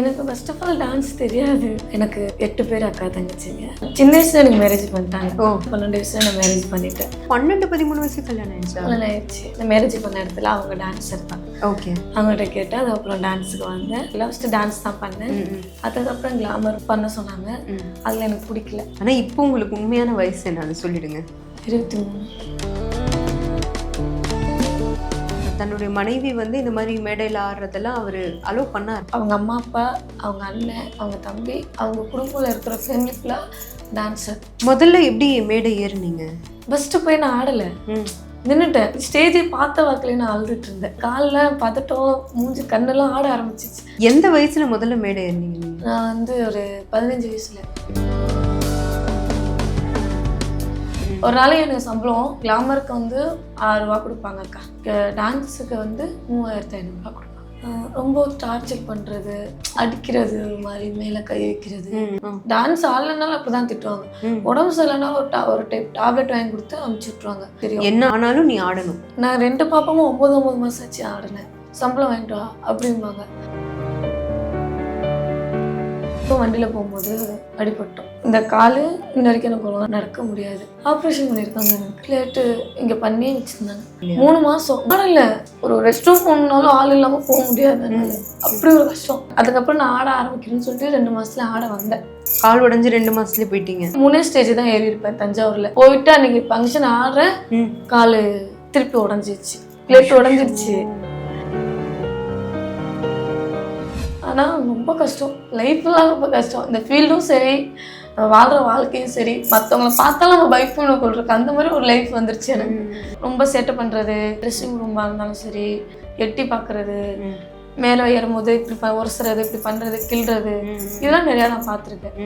எனக்கு first of all dance தெரியாது. எனக்கு எட்டு பேர் அக்கா தங்கச்சிங்க. சின்ன வயசுல எனக்கு மேரேஜ் பண்ணிட்டாங்க. ஓ. பன்னெண்டு வயசுல நான் மேரேஜ் பண்ணிட்டேன். பன்னெண்டு பதிமூணு வயசு கல்யாணம் ஆயிடுச்சா? கல்யாணம் ஆயிடுச்சு. நான் மேரேஜ் பண்ண இடத்துல அவங்க டான்ஸர் தான். ஓகே. அவங்கள்ட்ட கேட்டேன். அதுக்கப்புறம் டான்ஸுக்கு வந்தேன். ஃபஸ்ட்டு டான்ஸ் தான் பண்ணேன். அதுக்கப்புறம் கிளாமர் பண்ண சொன்னாங்க. அதில் எனக்கு பிடிக்கல. ஆனா இப்போ உங்களுக்கு உண்மையான வயசு என்ன? அது சொல்லிடுங்க. இருபத்தி மூணு. தன்னுடைய மனைவி வந்து இந்த மாதிரி மேடையில் ஆடுறதெல்லாம் அவர் அலோவ் பண்ணார். அவங்க அம்மா அப்பா அவங்க அண்ணன் அவங்க தம்பி அவங்க குடும்பத்தில் இருக்கிற ஃபேமிலி ஃபுல்லாக டான்ஸர் முதல்ல எப்படி மேடை ஏறுனீங்க? ஃபஸ்ட்டு போய் நான் ஆடலை. ம். நின்றுட்டேன் ஸ்டேஜை பார்த்த வாக்கிலே நான் அழுதுட்டு இருந்தேன். காலில் பதட்டம் மூஞ்சி கண்ணெல்லாம் ஆட ஆரம்பிச்சிச்சு. எந்த வயசுல முதல்ல மேடை ஏறினீங்க நான் வந்து ஒரு பதினஞ்சு வயசுல. ஒரு நாளைக்கு எனக்கு சம்பளம் கிளாமருக்கு வந்து ஆறு ரூபா கொடுப்பாங்க அக்கா. டான்ஸுக்கு வந்து மூவாயிரத்தி ஐநூறுரூவா கொடுப்பாங்க. ரொம்ப டார்ச்சர் பண்ணுறது அடிக்கிறது மாதிரி மேலே கை வைக்கிறது. டான்ஸ் ஆடலைனாலும் அப்படி தான் திட்டுவாங்க. உடம்பு சரியில்லைனாலும் ஒரு டா ஒரு டைப் டேப்லெட் வாங்கி கொடுத்து அமுச்சு விட்ருவாங்க தெரியும். என்ன ஆனாலும் நீ ஆடணும். நான் ரெண்டு பாப்பாவும் ஒம்பது ஒம்பது மாதம் ஆச்சு ஆடினேன். சம்பளம் வாங்கிட்டு வா அப்படிம்பாங்க. இப்போ வண்டியில் போகும்போது அடிபட்டோம். இந்த காலு இன்ன வரைக்கும் எனக்கு நடக்க முடியாது. ஆப்ரேஷன் பண்ணியிருக்காங்க. எனக்கு பிளேட்டு இங்கே பண்ணி வச்சுருந்தாங்க. மூணு மாதம் இல்லை ஒரு ரெஸ்ட் ரூம் போகணுன்னாலும் ஆள் இல்லாமல் போக முடியாது. அப்படி ஒரு கஷ்டம். அதுக்கப்புறம் நான் ஆட ஆரம்பிக்கிறேன்னு சொல்லிட்டு ரெண்டு மாதத்துல ஆட வந்தேன். கால் உடைஞ்சு ரெண்டு மாசத்துலயே போயிட்டீங்க. மூணே ஸ்டேஜ் தான் ஏறி இருப்பேன் தஞ்சாவூரில். போயிட்டு அன்னைக்கு ஃபங்க்ஷன் ஆடுறேன். ம். காலு திருப்பி உடஞ்சிருச்சு. பிளேட் உடஞ்சிருச்சு. ஆனால் ரொம்ப கஷ்டம். லைஃப்லாம் ரொம்ப கஷ்டம். இந்த ஃபீல்டும் சரி நம்ம வாழ்கிற வாழ்க்கையும் சரி மற்றவங்கள பார்த்தாலும் நம்ம பைக் பண்ண கொள்றதுக்கு அந்த மாதிரி ஒரு லைஃப் வந்துருச்சு எனக்கு. ரொம்ப சேட்டை பண்ணுறது ட்ரெஸ்ஸிங் ரூமாக இருந்தாலும் சரி எட்டி பார்க்குறது. மேலே ஏறும்போது இப்படி ப உரசுறது இப்படி பண்ணுறது கிள்றது. இதெல்லாம் நிறையா நான் பார்த்துருக்கேன்.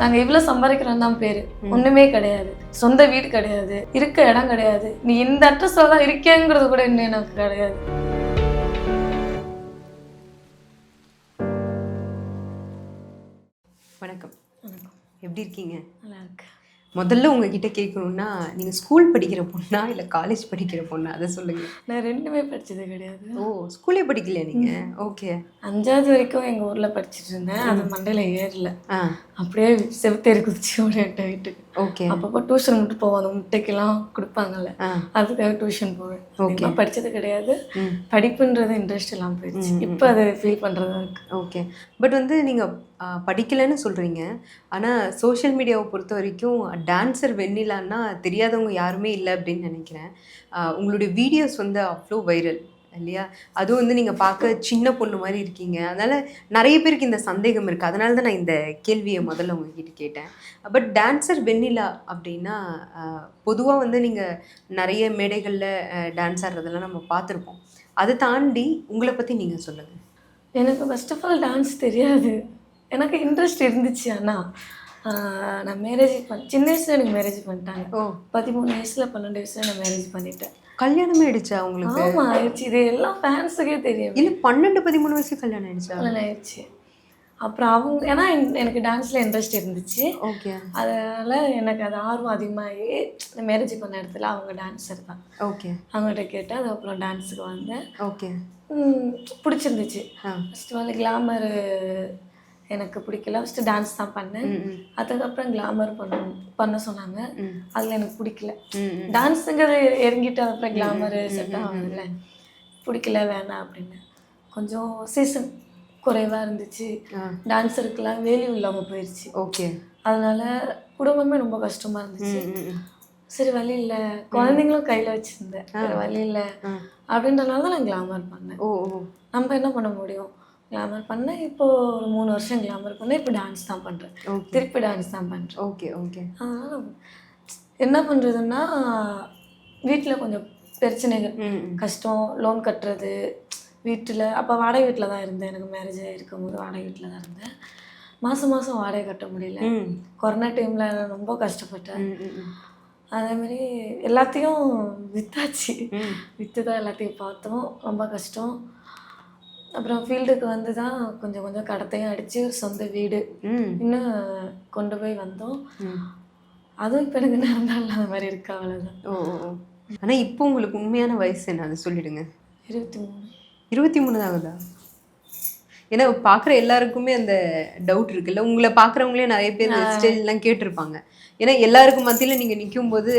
நாங்கள் இவ்வளோ சம்பாதிக்கிறோம் தான் பேர். ஒன்றுமே கிடையாது. சொந்த வீடு கிடையாது. இருக்க இடம் கிடையாது. நீ இந்த அட்ரஸில் தான் இருக்கேங்கிறது கூட இன்னும் எனக்கு கிடையாது. எப்படி இருக்கீங்க? நல்லா இருக்கு முதல்ல உங்ககிட்ட கேட்கணும்னா நீங்க ஸ்கூல் படிக்கிற பொண்ணா இல்ல காலேஜ் படிக்கிற பொண்ணா? அதை சொல்லுங்க. நான் ரெண்டுமே படிச்சது கிடையாது. ஓ ஸ்கூலே படிக்கலையா நீங்க? ஓகே அஞ்சாவது வரைக்கும் எங்கள் ஊரில் படிச்சுட்டு இருந்தேன். அது மண்டையில் ஏறல. ஆ. அப்படியே செவுத்தேறி குதிச்சு ஓடிட்டேன் வீட்டுக்கு ஓகே அப்பப்போ டியூஷன் மட்டும் போவோம் அந்த முட்டைக்கெல்லாம் கொடுப்பாங்கல்ல. அதுக்காக டியூஷன் போவேன். அதிகமா படிச்சது கிடையாது. படிப்புன்றது இன்ட்ரெஸ்ட் இல்லாமல் போயிடுச்சு. இப்போ அதை ஃபீல் பண்ணுறதா இருக்கு. ஓகே பட் வந்து நீங்கள் படிக்கலைன்னு சொல்கிறீங்க ஆனால் சோஷியல் மீடியாவை பொறுத்த வரைக்கும் டான்சர் வெண்ணிலான்னா தெரியாதவங்க யாருமே இல்லை அப்படின்னு நினைக்கிறேன். உங்களுடைய வீடியோஸ் வந்து அவ்வளோ வைரல் இல்லையா? அதுவும் வந்து நீங்கள் பார்க்க சின்ன பொண்ணு மாதிரி இருக்கீங்க. அதனால் நிறைய பேருக்கு இந்த சந்தேகம் இருக்குது அதனால தான் நான் இந்த கேள்வியை முதல்ல உங்ககிட்ட கேட்டேன். பட் டான்சர் வெண்ணிலா அப்படின்னா பொதுவாக வந்து நீங்கள் நிறைய மேடைகளில் டான்ஸ் ஆடுறதெல்லாம் நம்ம பார்த்துருப்போம். அதை தாண்டி உங்களை பற்றி நீங்கள் சொல்லுங்கள் எனக்கு ஃபர்ஸ்ட் ஆஃப் ஆல் டான்ஸ் தெரியாது. எனக்கு இன்ட்ரெஸ்ட் இருந்துச்சு ஆனால் நான் மேரேஜ் பண்ண சின்ன வயசுல எனக்கு மேரேஜ் பண்ணிட்டாங்க. ஓ. பதிமூணு வயசுல பன்னெண்டு வயசுல நான் மேரேஜ் பண்ணிட்டேன். கல்யாணமே ஆயிடுச்சா உங்களுக்கு? ஆமா ஆயிடுச்சு. இது எல்லாம் ஃபேன்ஸுக்கே தெரியும் இல்ல பன்னெண்டு பதிமூணு வயசு கல்யாணம் ஆயிடுச்சா? கல்யாணம் ஆயிடுச்சு. அப்புறம் அவங்க ஏன்னா என்- எனக்கு டான்ஸில் இன்ட்ரெஸ்ட் இருந்துச்சு. ஓகே அதனால எனக்கு அது ஆர்வம் அதிகமாகி மேரேஜ் பண்ண இடத்துல அவங்க டான்ஸர் தான். ஓகே அவங்ககிட்ட கேட்டேன் அதுக்கப்புறம் டான்ஸுக்கு வந்தேன். ஓகே பிடிச்சிருந்துச்சு. ஃபஸ்ட்டு வந்து கிளாமர் எனக்கு பிடிக்கல. ஃபஸ்ட்டு டான்ஸ் தான் பண்ணேன். அதுக்கப்புறம் கிளாமர் பண்ண பண்ண சொன்னாங்க. அதில் எனக்கு பிடிக்கல. டான்ஸுங்கிறது இறங்கிட்டு அப்புறம் கிளாமரு செட் ஆகுதுல்ல. பிடிக்கல வேணாம் அப்படின்னு. கொஞ்சம் சீசன் குறைவாக இருந்துச்சு. டான்ஸருக்கெல்லாம் வேல்யூ இல்லாமல் போயிடுச்சு ஓகே அதனால குடும்பமே ரொம்ப கஷ்டமாக இருந்துச்சு. சரி வழி இல்லை. குழந்தைங்களும் கையில் வச்சுருந்தேன். வழி இல்லை. அப்படின்றனால தான் நான் கிளாமர் பண்ணேன். ஓ ஓ. நம்ம என்ன பண்ண முடியும்? கிளாமர் பண்ணேன் இப்போ ஒரு மூணு வருஷம் கிளாமர் பண்ணேன் இப்போ டான்ஸ் தான் பண்ணுறேன் திருப்பி டான்ஸ் தான் பண்ணுறேன் ஓகே ஓகே அதனால என்ன பண்ணுறதுன்னா வீட்டில் கொஞ்சம் பிரச்சனைகள். கஷ்டம் லோன் கட்டுறது வீட்டில் அப்போ வாடகை வீட்டில் தான் இருந்தேன். எனக்கு மேரேஜ் இருக்கும்போது வாடகை வீட்டில் தான் இருந்தேன். மாதம் மாதம் வாடகை கட்ட முடியல. கொரோனா டைமில் ரொம்ப கஷ்டப்பட்டேன். அதேமாரி எல்லாத்தையும் வித்தாச்சு. ம். விற்று தான் எல்லாத்தையும் பார்த்தோம். ரொம்ப கஷ்டம். அப்புறம் ஃபீல்டுக்கு வந்து தான் கொஞ்சம் கொஞ்சம் கடத்தையும் அடித்து ஒரு சொந்த வீடு இன்னும் கொண்டு போய் வந்தோம். அதுவும் இப்போ எனக்கு நடந்தால் இல்லாத மாதிரி இருக்கு அவ்வளோதான் ஓ ஆனால் இப்போ உங்களுக்கு உண்மையான வயசு என்ன? அதை சொல்லிடுங்க. இருபத்தி மூணு. இருபத்தி மூணு ஆகுதா ஏன்னா பார்க்குற எல்லாருக்குமே அந்த டவுட் இருக்குல்ல. உங்களை பார்க்குறவங்களே நிறைய பேர் ஸ்டேஜ்லாம் கேட்டிருப்பாங்க. ஏன்னா எல்லாருக்கும் மத்தியில் நீங்கள் நிற்கும் போது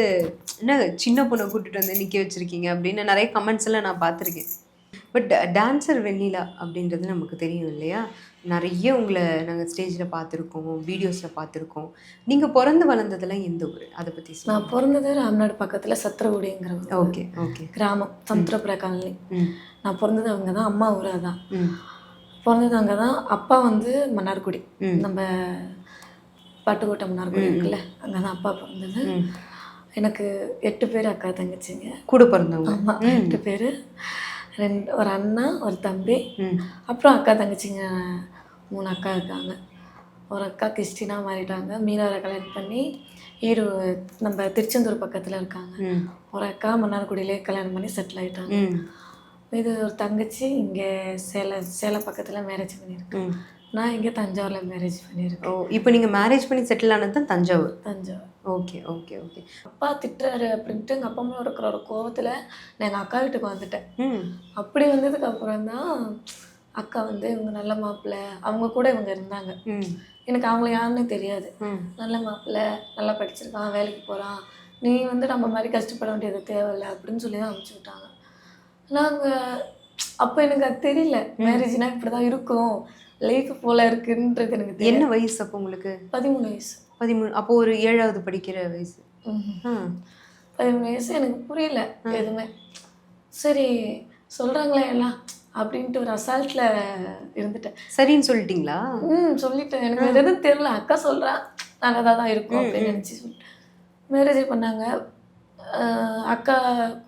என்ன சின்ன பொண்ணை கூட்டிட்டு வந்து நிற்க வச்சிருக்கீங்க? அப்படின்னு நிறைய கமெண்ட்ஸ் எல்லாம் நான் பார்த்துருக்கேன். பட் டான்சர் வெண்ணிலா அப்படின்றது நமக்கு தெரியும் இல்லையா? நிறைய உங்களை நாங்கள் ஸ்டேஜில் பார்த்துருக்கோம் வீடியோஸில் பார்த்துருக்கோம். நீங்கள் பிறந்து வளர்ந்ததெல்லாம் எந்த ஊர்? அதை பற்றி நான் பிறந்தது ராம்நாடு பக்கத்தில் சத்திரகுடிங்கிற ஓகே ஓகே. கிராமம் காலனி. ம். நான் பிறந்தது அங்கே தான் அம்மா ஊர் அதான் ம். பிறந்தது அங்கே தான் அப்பா வந்து மன்னார்குடி. நம்ம பட்டுக்கோட்டை மன்னார்குடி இருக்குல்ல அங்கே தான் அப்பா பிறந்தது. எனக்கு எட்டு பேர் அக்கா தங்கச்சிங்க. கூட பிறந்தவங்க. ஆமாம் எட்டு பேர். ரெண்டு ஒரு அண்ணா ஒரு தம்பி. அப்புறம் அக்கா தங்கச்சிங்க மூணு அக்கா இருக்காங்க. ஒரு அக்கா கிறிஸ்டினா மாறிட்டாங்க. மீனவரை கல்யாணம் பண்ணி ஈரு நம்ம திருச்செந்தூர் பக்கத்தில் இருக்காங்க. ஒரு அக்கா மன்னார்குடியிலே கல்யாணம் பண்ணி செட்டில் ஆயிட்டாங்க. ம். இது ஒரு தங்கச்சி இங்கே சேலம் சேலம் பக்கத்தில் மேரேஜ் பண்ணியிருக்கேன் ம். நான் இங்கே தஞ்சாவூரில் மேரேஜ் பண்ணியிருக்கேன். ஓ இப்போ நீங்கள் மேரேஜ் பண்ணி செட்டில் ஆனது தான் Thanjavur? Thanjavur. Okay okay okay அப்பா திட்டுறாரு அப்படின்ட்டு எங்கள் அப்பா அம்மா இருக்கிற ஒரு கோவத்தில் நான் எங்கள் அக்கா வீட்டுக்கு வந்துட்டேன். ம். அப்படி வந்ததுக்கு அப்புறம் தான் அக்கா வந்து இவங்க நல்ல மாப்பிள்ளை அவங்க கூட இவங்க இருந்தாங்க. ம். எனக்கு அவங்கள யாருன்னு தெரியாது. நல்ல மாப்பிள்ளை நல்லா படிச்சிருக்கான் வேலைக்கு போகிறான் நீ வந்து நம்ம மாதிரி கஷ்டப்பட வேண்டியது தேவையில்லை அப்படின்னு சொல்லி தான் அனுப்பிச்சி விட்டாங்க. நாங்கள் அப்போ எனக்கு அது தெரியல. மேரேஜ்னா இப்படி தான் இருக்கும். லைஃப் போல இருக்குன்றது எனக்கு என்ன வயசு அப்போ உங்களுக்கு? பதிமூணு வயசு. பதிமூணு அப்போ ஒரு ஏழாவது படிக்கிற வயசு. பதிமூணு வயசு எனக்கு புரியல எதுவுமே. சரி சொல்கிறாங்களே எல்லாம் அப்படின்ட்டு ஒரு அசால்ட்டில் இருந்துட்டேன். சரின்னு சொல்லிட்டீங்களா? ம் சொல்லிட்டேன். எனக்கு எதுவும் தெரில அக்கா சொல்கிறா நாங்கள் தான் இருக்கோம் அப்படின்னு நினச்சி சொல்லிட்டு மேரேஜ் பண்ணாங்க. அக்கா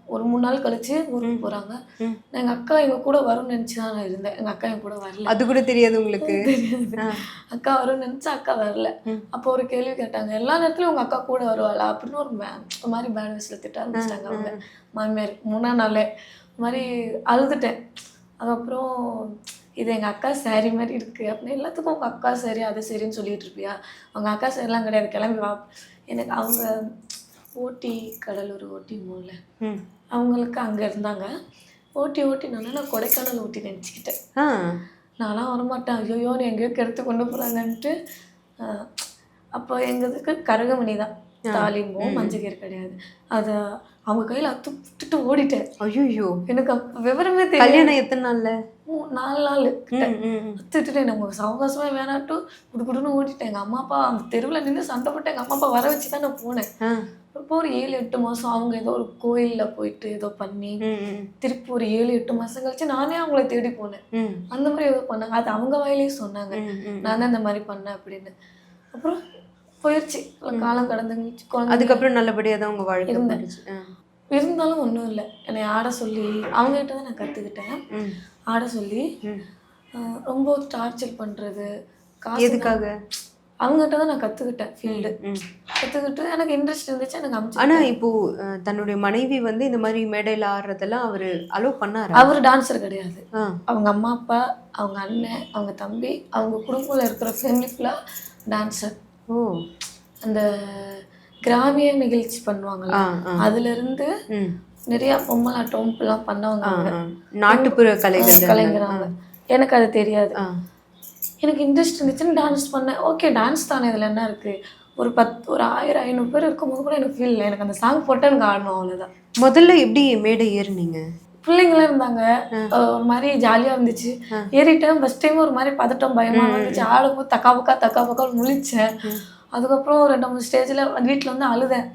ஒரு மூணு நாள் கழிச்சு ஊருக்கு போகிறாங்க ம். எங்கள் அக்கா எங்கள் கூட வரும்னு நினச்சி தான் நான் இருந்தேன். எங்கள் அக்கா என் கூட வரல. அது கூட தெரியாது உங்களுக்கு. அக்கா வரும்னு நினச்சா அக்கா வரல. அப்போ ஒரு கேள்வி கேட்டாங்க. எல்லா நேரத்துலையும் உங்கள் அக்கா கூட வருவாளா? அப்படின்னு ஒரு மாதிரி பேட் வயசில் திட்ட ஆரம்பிச்சிட்டாங்க அவங்க. மாமியார் மூணா நாளே. மாதிரி அழுதுட்டேன். அதுக்கப்புறம் இது எங்கள் அக்கா சாரி மாதிரி இருக்குது அப்படின்னு எல்லாத்துக்கும் உங்கள் அக்கா சரி அது சரின்னு சொல்லிட்டு இருப்பியா? அவங்க அக்கா சரிலாம் கிடையாது. கிளம்பி வா. எனக்கு அவங்க ஓட்டி கடலூர் ஓட்டி மூல. அவங்களுக்கு அங்கே இருந்தாங்க. ஓட்டி ஓட்டினால நான் கொடைக்கானல் ஊட்டி நினச்சிக்கிட்டேன். நான்லாம் வரமாட்டேன். ஐயோ எங்கேயோ கெடுத்து கொண்டு போகிறாங்கன்ட்டு அப்போ எங்களுக்கு கருகமணி தான். தாலிம்போ மஞ்சக்கீரை கிடையாது. அதை அவங்க கையில் அத்து விட்டுட்டு ஓடிட்டேன். ஐயோ எனக்கு விவரமே தெரியும் கல்யாணம் எத்தனை நாள்ல? நாலு நாள் கிட்ட. ம், ம், ம். அத்துட்டு நமக்கு சவகாசமாக வேணாட்டு குடுக்குடுன்னு ஓடிட்டேன். எங்கள் அம்மா அப்பா அந்த தெருவில் நின்று சண்டை போட்டு எங்கள் அம்மா அப்பா வர வச்சு தான் நான் போனேன். அப்போ ஒரு ஏழு எட்டு மாதம் அவங்க ஏதோ ஒரு கோயிலில் போயிட்டு ஏதோ பண்ணி திருப்பி ஒரு ஏழு எட்டு மாதம் கழிச்சு நானே அவங்கள தேடி போனேன். அந்த மாதிரி ஏதோ பண்ணாங்க அது அவங்க வாயிலேயே சொன்னாங்க. நான் தான் இந்த மாதிரி பண்ணேன் அப்படின்னு. அப்புறம் போயிடுச்சு காலம் குழந்தை அதுக்கப்புறம் நல்லபடியா தான் உங்க வாழ்க்கை இருந்தேன். இருந்தாலும் ஒன்றும் இல்லை. என்னை ஆட சொல்லி அவங்ககிட்ட தான் நான் கற்றுக்கிட்டேன் ஆட சொல்லி ரொம்ப டார்ச்சர் பண்ணுறது எதுக்காக? அவங்ககிட்ட தான் நான் கற்றுக்கிட்டேன் ஃபீல்டு. கற்றுக்கிட்டு எனக்கு இன்ட்ரெஸ்ட் இருந்துச்சு எனக்கு அமிச்சு ஆனா இப்போ அஹ், தன்னுடைய மனைவி வந்து இந்த மாதிரி மேடையில ஆடுறதெல்லாம் அவரு அலோவ் பண்ணாரா அவர் டான்ஸர் கிடையாது. அவங்க அம்மா அப்பா அவங்க அண்ணன் அவங்க தம்பி அவங்க குடும்பத்தில் இருக்கிற ஃபேமிலி ஃபுல்லாக டான்ஸர் ஓ அந்த கிராமிய நிகழ்ச்சி ஆ. அதுல இருந்து. நிறைய பொம்மலாட்டம் இப்பெல்லாம் பண்ணவங்க. நாட்டுப்புற கலைகள் கலைஞராங்க எனக்கு அது தெரியாது ஆ. எனக்கு இன்ட்ரெஸ்ட் இருந்துச்சுன்னு டான்ஸ் பண்ணேன். ஓகே டான்ஸ் தானே இதில் என்ன இருக்கு? ஒரு பத்து ஒரு ஆயிரம் ஐநூறு பேர் இருக்கும்போது கூட எனக்கு ஃபீல் இல்லை. எனக்கு அந்த சாங் போட்டு எனக்கு ஆடணும் அவ்வளோதான் முதல்ல எப்படி மேடை ஏறுனீங்க? பிள்ளைங்களாம் இருந்தாங்க. ஒரு மாதிரி ஜாலியாக இருந்துச்சு. ஏறிட்டேன். ஃபஸ்ட் டைம் ஒரு மாதிரி பதட்டம் பயமா இருந்துச்சு. ஆடும்போது தக்கா பக்கா தக்கா பக்கா முழிச்சேன். அதுக்கப்புறம் ரெண்டு மூணு ஸ்டேஜில் வீட்டில் வந்து அழுதேன்.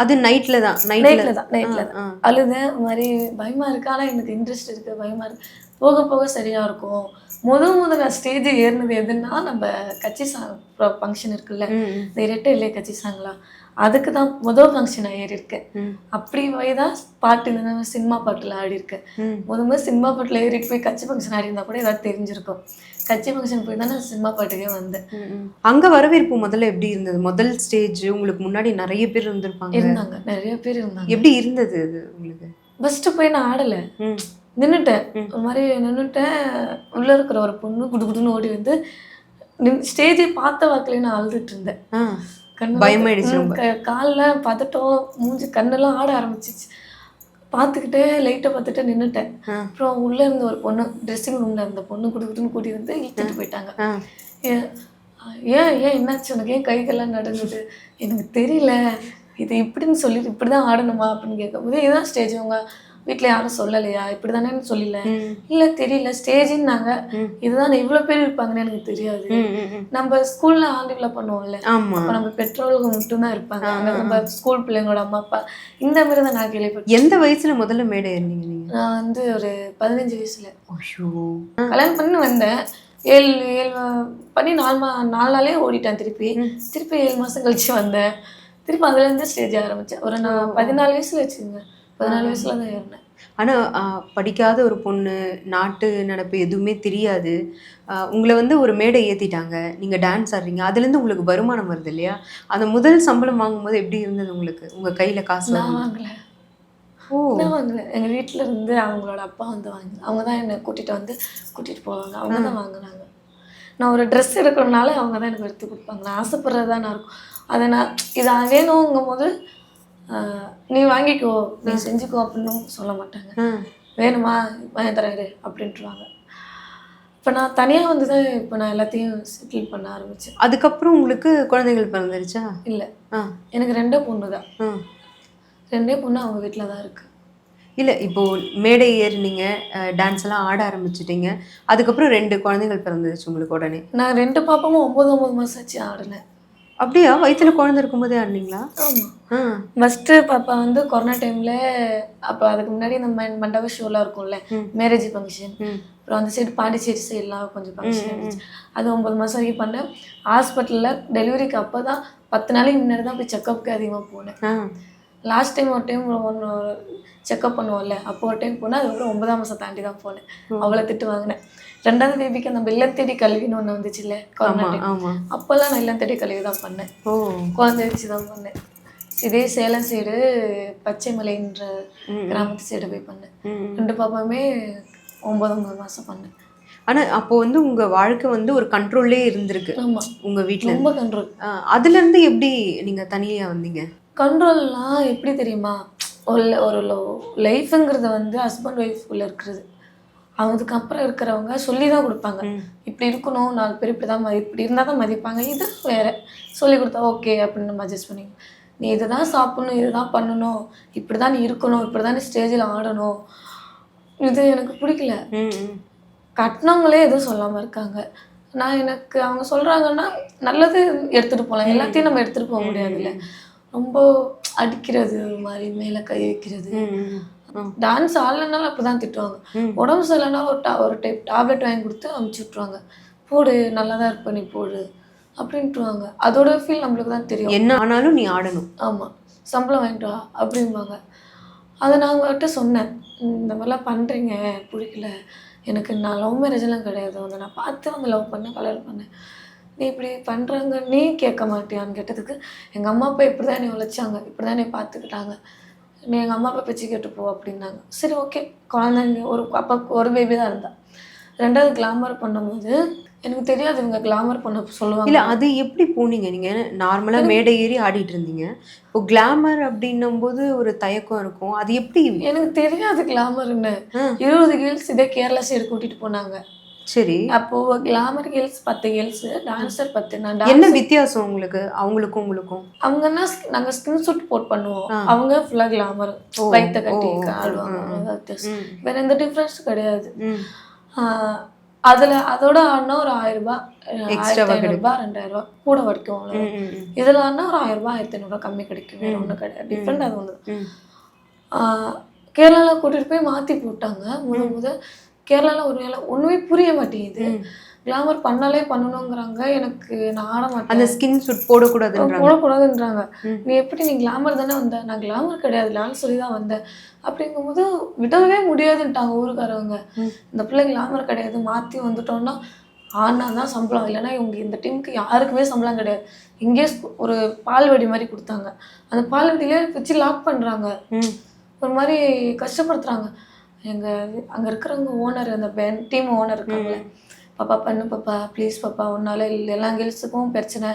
அது நைட்ல தான். நைட்ல நைட்ல தான் நைட்ல தான். அழுதேன். மாதிரி பயமா இருக்கு. ஆனா எனக்கு இன்ட்ரெஸ்ட் இருக்கு பயமா இருக்கு. போக போக சரியா இருக்கும். முத முத நான் ஸ்டேஜ் ஏறினது எதுன்னா நம்ம கட்சி சாங் ஃபங்க்ஷன் இருக்குல்ல. இந்த இரட்டை இல்லை கட்சி சாங்லாம் அதுக்கு தான் முதல் ஃபங்க்ஷன் நான் ஏறி இருக்கேன் ம். அப்படி போய் தான் பாட்டு இந்த சினிமா பாட்டுல ஆடி இருக்கேன். ம். முத முதல் சினிமா பாட்டுல ஏறிட்டு போய் கட்சி ஃபங்க்ஷன் ஆடி இருந்தா கூட ஏதாவது தெரிஞ்சிருக்கும். கட்சி ஃபங்க்ஷன் போய் தான் நான் சினிமா பாட்டுக்கே வந்தேன். அங்க வரவேற்பு முதல்ல எப்படி இருந்தது? முதல் ஸ்டேஜ் உங்களுக்கு முன்னாடி நிறைய பேர் இருந்திருப்பாங்க. இருந்தாங்க. நிறைய பேர் இருந்தாங்க. எப்படி இருந்தது அது உங்களுக்கு? ஃபர்ஸ்ட் போய் நான் ஆடலை. ம். நின்னுட்டேன் ஒரு மாதிரி நின்னுட்டேன். உள்ள இருக்கிற ஒரு பொண்ணு குடு குடுன்னு ஓடி வந்து ஸ்டேஜை பார்த்த வாக்கிலே நான் அழுதுட்டு இருந்தேன். கண்ணு பயமாயிடுச்சு கால்ல பதட்டம். மூஞ்சி கண்ணெல்லாம் ஆட ஆரம்பிச்சிச்சு. பார்த்துக்கிட்டே லைட்டை பார்த்துட்டு நின்றுட்டேன். அப்புறம் உள்ளே இருந்த ஒரு பொண்ணு ட்ரெஸ்ஸிங் ரூமில் இருந்த பொண்ணு குடுக்குதுன்னு கூட்டி வந்து இழுத்துட்டு போயிட்டாங்க. ஏன் ஏன் ஏன் என்னாச்சு? உனக்கு ஏன் கைகள்லாம் நடந்தது எனக்கு தெரியல. இது இப்படின்னு சொல்லிட்டு இப்படி தான் ஆடணுமா அப்படின்னு கேட்கும்போது இதுதான் ஸ்டேஜ். உங்க வீட்டில் யாரும் சொல்லலையா? இப்படி தானேன்னு சொல்லல. இல்லை தெரியல. ஸ்டேஜின்னாங்க. இதுதான் இவ்வளோ பேர் இருப்பாங்கன்னு எனக்கு தெரியாது. நம்ம ஸ்கூல்ல ஆண்டுகளை பண்ணுவோம்ல. அப்போ நம்ம பெற்றோர்கள் மட்டும்தான் இருப்பாங்க. நம்ம ஸ்கூல் பிள்ளைங்களோட அம்மா அப்பா இந்த மாதிரி தான் நான் கேள்விப்பட்டேன். எந்த வயசுல முதல்ல மேடை ஏறினீங்க நீங்க? நான் வந்து ஒரு பதினஞ்சு வயசுல. கல்யாணம் பண்ணி வந்தேன். ஏழு ஏழு பண்ணி நாலு மா நாலு நாளே ஓடிட்டேன் திருப்பி. திருப்பி ஏழு மாசம் கழிச்சு வந்தேன். திருப்பி அதுலேருந்து ஸ்டேஜ் ஆரம்பிச்சேன். ஒரு நான் பதினாலு வயசுல வச்சுங்க பதினாலு வயசுல தான் ஏறினேன் ஆனா ஆ, படிக்காத ஒரு பொண்ணு நாட்டு நடப்பு எதுவுமே தெரியாது. உங்களை வந்து ஒரு மேடை ஏத்திட்டாங்க. நீங்க டான்ஸ் ஆடுறீங்க. அதுல இருந்து உங்களுக்கு வருமானம் வருது இல்லையா? அந்த முதல் சம்பளம் வாங்கும்போது எப்படி இருந்தது உங்களுக்கு? உங்க கையில காசு நான் வாங்கல. ஓ. நான் வாங்கல. எங்க வீட்ல இருந்து அவங்களோட அப்பா வந்து வாங்கி அவங்க தான் என்னை கூட்டிட்டு வந்து கூட்டிட்டு போவாங்க. அவங்க தான் வாங்குனாங்க. நான் ஒரு ட்ரெஸ் எடுக்கணும்னால அவங்க தான் எனக்கு எடுத்து கொடுப்பாங்க. நான் ஆசைப்படுறது தான் நான் இருக்கும். அதை நான் இது வேணுங்கும் போது நீ வாங்கிக்கோ நீ செஞ்சுக்கோ அப்படின்னு சொல்ல மாட்டாங்க. வேணுமா? வாங்கி தராரு அப்படின்ட்டுருவாங்க. இப்போ நான் தனியாக வந்து தான் இப்போ நான் எல்லாத்தையும் செட்டில் பண்ண ஆரம்பித்தேன் அதுக்கப்புறம் உங்களுக்கு குழந்தைகள் பிறந்துருச்சா? இல்லை. ஆ. எனக்கு ரெண்டே பொண்ணு தான் ரெண்டே பொண்ணு அவங்க வீட்டில் தான் இருக்கு. இல்லை இப்போ மேடை ஏறினீங்க டான்ஸ் எல்லாம் ஆட ஆரம்பிச்சிட்டீங்க. அதுக்கப்புறம் ரெண்டு குழந்தைகள் பிறந்துருச்சு உங்களுக்கு உடனே. நான் ரெண்டு பாப்பாவும் ஒம்பது ஒம்பது மாதம் வச்சு ஆடினேன். அப்படியா? வயித்துல குழந்தை இருக்கும்போதே ஆடினீங்களா? ஃபஸ்ட்டு பாப்பா வந்து கொரோனா டைமில் அப்போ அதுக்கு முன்னாடி இந்த மண் மண்டப ஷோலாம் இருக்கும்ல. மேரேஜ் ஃபங்க்ஷன் அப்புறம் அந்த சைடு பாண்டிச்சேரி சைட்லாம் கொஞ்சம் ஃபங்க்ஷன் இருந்துச்சு. அது ஒம்பது மாதம் வரைக்கும் பண்ணேன். ஹாஸ்பிட்டலில் டெலிவரிக்கு அப்போ தான் பத்து நாளைக்கு முன்னாடி தான் போய் செக்கப்புக்கு அதிகமாக போனேன். லாஸ்ட் டைம் ஒரு டைம் ஒன்று செக்கப் பண்ணுவோம்ல அப்போ ஒரு டைம் போனேன் அதுக்கப்புறம் ஒன்பதாம் மாதம் தாண்டி தான் போனேன் அவ்வளோ திட்டு வாங்கினேன். ரெண்டாவது பேபிக்கு நம்ம இல்லம் தேடி கல்வின்னு ஒன்று வந்துச்சுல்ல கொரோனா ஆமா டைம் ஆமா. அப்போல்லாம் நான் இல்லம் தேடி கல்வி தான் பண்ணேன் குழந்தை வச்சு தான் பண்ணேன். இதே சேலம் சைடு பச்சைமலைன்ற. கிராமத்து சைடு போய் பண்ணேன். ரெண்டு பாப்பாவுமே ஒன்பது ஒன்பது மாதம் பண்ணேன். ஆனா அப்போ வந்து உங்க வாழ்க்கை வந்து ஒரு கண்ட்ரோல்லே இருந்திருக்கு. ஆமாம் உங்க வீட்ல ரொம்ப கண்ட்ரோல் ஆ, அதுல இருந்து எப்படி நீங்க தனியா வந்தீங்க? கண்ட்ரோல்லாம் எப்படி தெரியுமா? ஒரு ஒரு லைஃபுங்கிறது வந்து ஹஸ்பண்ட் ஒய்ஃப்குள்ளே இருக்கிறது. அதுக்கு அப்புறம் இருக்கிறவங்க சொல்லி தான் கொடுப்பாங்க. இப்படி இருக்கணும் நாலு பேர் இப்படி தான் மதி இப்படி இருந்தால் தான் மதிப்பாங்க. இது வேற. சொல்லி கொடுத்தா ஓகே அப்படின்னு நம்ம அட்ஜஸ்ட் பண்ணி நீ இதுதான் சாப்பிடணும் இதுதான் பண்ணணும் இப்படி தான் நீ இருக்கணும் இப்படி தான் நீ ஸ்டேஜில் ஆடணும். இது எனக்கு பிடிக்கல. கட்டினவங்களே எதுவும் சொல்லாமல் இருக்காங்க. நான் எனக்கு அவங்க சொல்கிறாங்கன்னா நல்லது எடுத்துகிட்டு போகலாம் எல்லாத்தையும் நம்ம எடுத்துகிட்டு போக முடியாதுல்ல. ரொம்ப அடிக்கிறது மாதிரி மேலே கை வைக்கிறது. டான்ஸ் ஆடலைனாலும் அப்படி தான் திட்டுவாங்க. உடம்பு சரியில்லைனாலும் ஒரு டா ஒரு டைப் டேப்லெட் வாங்கி கொடுத்து அமுச்சு விட்ருவாங்க போடு நல்லா தான் இருப்ப நீ போடு அப்படின்ட்டுருவாங்க. அதோட ஃபீல் நம்மளுக்கு தான் தெரியும். என்ன ஆனாலும் நீ ஆடணும். ஆமாம் சம்பளம் வாங்கிட்டு வா அப்படிம்பாங்க. அதை நான் அவங்ககிட்ட சொன்னேன். "ம், இந்த மாதிரிலாம் பண்ணுறீங்க பிடிக்கல. எனக்கு நான் லவ் மேரேஜெல்லாம் கிடையாது. உன்னை நான் பார்த்து வந்து லவ் பண்ணேன் கல்யாணம் பண்ணேன். நீ இப்படி பண்ணுறாங்க நீ கேட்க மாட்டியான்னு கேட்டதுக்கு எங்கள் அம்மா அப்பா இப்படி தான் என்னை உழைச்சாங்க. இப்படி தான் என்னை பார்த்துக்கிட்டாங்க. நீ எங்கள் அம்மா அப்பா பேச்சு கேட்டு போ அப்படின்னாங்க. சரி ஓகே குழந்தைங்க ஒரு அப்பா ஒரு பேபி தான் இருந்தா. ரெண்டாவது கிளாமர் பண்ணும்போது எனக்கு தெரியாது இவங்க கிளாமர் பண்ண சொல்லுவாங்க. இல்ல அது எப்படி போனீங்க? நீங்க நார்மலா மேடை ஏறி ஆடிட்டு இருந்தீங்க. இப்போ கிளாமர் அப்படின்னும் போது ஒரு தயக்கம் இருக்கும். அது எப்படி? எனக்கு தெரியாது கிளாமர்னு. இருபது கேர்ள்ஸ் இதே கேரளா சைடு கூட்டிட்டு போனாங்க. சரி. அப்போ கிளாமர் கேர்ள்ஸ் பத்து கேர்ள்ஸ் டான்சர் பத்து. நான் என்ன வித்தியாசம் உங்களுக்கு? அவங்களுக்கும் உங்களுக்கும்? அவங்கன்னா நாங்க ஸ்கின் சூட் போட் பண்ணுவோம். அவங்க ஃபுல்லா கிளாமர் வயிற்ற கட்டி ஆடுவாங்க வேற எந்த டிஃப்ரென்ஸ் கிடையாது. அதுல அதோட ஆடினா ஒரு ஆயிரம் ரூபாய் ஆயிரத்தி ரூபாய் ரெண்டாயிரம் ரூபாய் கூட வரைக்கும். இதுல ஆடினா ஒரு ஆயிரம் ரூபாய் ஆயிரத்தி ஐநூறு ரூபாய் கம்மி கிடைக்கும். வேற கிடையாது. டிஃப்ரெண்ட் அது ஒன்று. கேரளாவில் கூட்டிட்டு போய் மாற்றி போட்டாங்க. முத முத கேரளாவில் ஒரு வேலை ஒன்றுமே புரிய மாட்டேங்குது. கிளாமர் பண்ணாலே பண்ணணுங்கிறாங்க. எனக்கு நான் ஆட மாட்டேன். அந்த ஸ்கின் சூட் போடக்கூடாதுன்றாங்க. போடக்கூடாதுன்றாங்க. நீ எப்படி நீ கிளாமர் தானே வந்த? நான் கிளாமர் கிடையாது. டான்ஸ் சொல்லி தான் வந்தேன். அப்படிங்கும்போது விடவே முடியாதுன்ட்டாங்க ஊருக்காரவங்க. இந்த பிள்ளை கிளாமர் கிடையாது. மாற்றி வந்துட்டோம்னா ஆனா தான் சம்பளம். இல்லைன்னா இவங்க இந்த டீமுக்கு யாருக்குமே சம்பளம் கிடையாது. இங்கே ஒரு பால்வடி மாதிரி கொடுத்தாங்க. அந்த பால்வடியிலே வச்சு லாக் பண்ணுறாங்க. ஒரு மாதிரி கஷ்டப்படுத்துறாங்க. எங்க அங்க இருக்கிறவங்க ஓனர் அந்த பேன் டீம் ஓனர் இருக்காங்களே பாப்பா பண்ணு பாப்பா ப்ளீஸ் பாப்பா உன்னால எல்லா கேர்ள்ஸுக்கும் பிரச்சனை.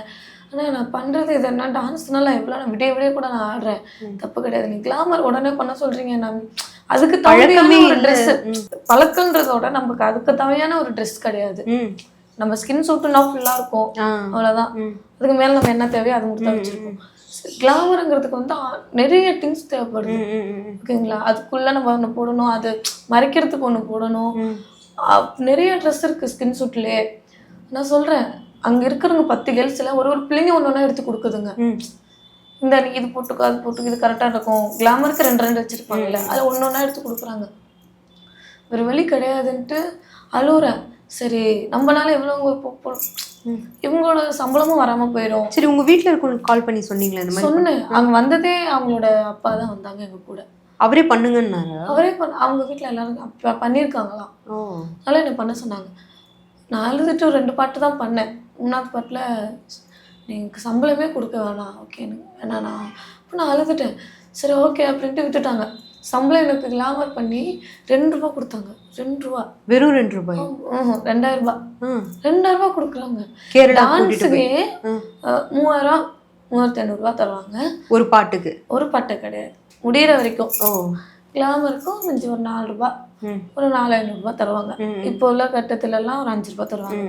ஆனால் நான் பண்ணுறது இது என்ன டான்ஸ்னால எவ்வளோ நான் விடிய விடிய கூட நான் ஆடுறேன். தப்பு கிடையாது. நீ கிளாமர் உடனே பண்ண சொல்கிறீங்க நான் அதுக்கு தகுதியான ஒரு. ட்ரெஸ். பழக்கன்றதோட நமக்கு அதுக்கு தேவையான ஒரு ட்ரெஸ் கிடையாது. நம்ம ஸ்கின் சூட்டுனா ஃபுல்லாக இருக்கும். அவ்வளோதான் அதுக்கு மேலே நம்ம என்ன தேவையோ அது மட்டும் தான் வச்சுருக்கோம் கிளாமருங்கிறதுக்கு வந்து நிறைய திங்ஸ் தேவைப்படுது. ஓகேங்களா? அதுக்குள்ளே நம்ம ஒன்று போடணும் அது மறைக்கிறதுக்கு ஒன்று போடணும். நிறைய ட்ரெஸ் இருக்குது ஸ்கின் சூட்லேயே நான் சொல்கிறேன் அங்கே இருக்கிறவங்க பத்து கேர்ள்ஸில் ஒரு ஒரு பிள்ளைங்க ஒன்று ஒன்றா எடுத்து கொடுக்குதுங்க. இந்த நீ இது போட்டுக்கோ அது போட்டுக்கோ இது கரெக்டாக இருக்கும். கிளாமருக்கு ரெண்டு ரெண்டு வச்சுருப்பாங்கல்ல அதில் ஒன்று ஒன்றா எடுத்து கொடுக்குறாங்க. ஒரு வழி கிடையாதுன்ட்டு அழுகுறேன் சரி நம்மனால இவ்வளோ ம். இவங்களோட சம்பளமும் வராமல் போயிடும் சரி உங்க வீட்ல இருக்கவங்களுக்கு கால் பண்ணி சொன்னீங்களா இந்த மாதிரி? சொன்னேன். அங்க வந்ததே அவங்களோட அப்பா தான் வந்தாங்க எங்க கூட. அவரே பண்ணுங்கன்னாரா? அவரே பண்ண அவங்க வீட்ல எல்லாரும் பண்ணியிருக்காங்களாம் அதனால என்ன பண்ண சொன்னாங்க. நான் அழுதுட்டு ஒரு ரெண்டு பாட்டு தான் பண்ணேன். மூணாவது பாட்டில் எனக்கு சம்பளமே கொடுக்க வேணாம். ஓகே எனக்கு வேணாண்ணா அப்போ நான் அழுதுட்டேன். சரி ஓகே அப்படின்ட்டு விட்டுட்டாங்க. சம்பளம் எனக்கு கிளாமர் பண்ணி ரெண்டு ரூபா கொடுத்தாங்க. ரெண்டு ரூபா. வெறும் ரெண்டு ரூபாய்? ரெண்டாயிரம் ரூபாய். ரெண்டாயிரம் ரூபாய் கொடுக்குறாங்க. டான்ஸுக்கே. மூவாயிரம் மூவாயிரத்தி ஐநூறுரூவா தருவாங்க. ஒரு பாட்டுக்கு? ஒரு பட்டை கிடையாது. முடியிற வரைக்கும். ஓ. கிளாமருக்கும் மிஞ்சி ஒரு நாலு ரூபாய் ம். ஒரு நாலு ஐநூறுரூபா தருவாங்க. இப்போ உள்ள கட்டத்துலலாம் ஒரு அஞ்சு ரூபாய் தருவாங்க.